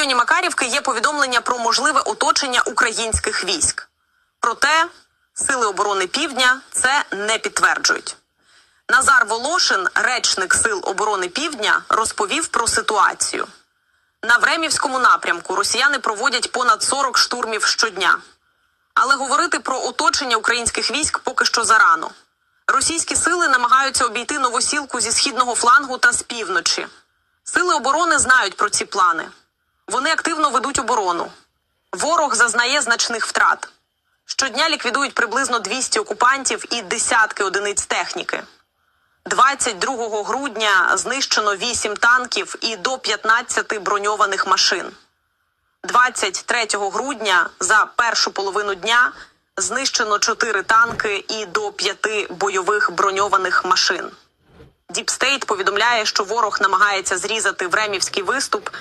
районі Макарівки є повідомлення про можливе оточення українських військ. Проте сили оборони Півдня це не підтверджують. Назар Волошин, речник Сил оборони Півдня, розповів про ситуацію. На Времівському напрямку росіяни проводять понад 40 штурмів щодня. Але говорити про оточення українських військ поки що зарано. Російські сили намагаються обійти новосілку зі східного флангу та з півночі. Сили оборони знають про ці плани. Вони активно ведуть оборону. Ворог зазнає значних втрат. Щодня ліквідують приблизно 200 окупантів і десятки одиниць техніки. 22 грудня знищено 8 танків і до 15 броньованих машин. 23 грудня за першу половину дня знищено 4 танки і до 5 бойових броньованих машин. Діпстейт повідомляє, що ворог намагається зрізати времівський виступ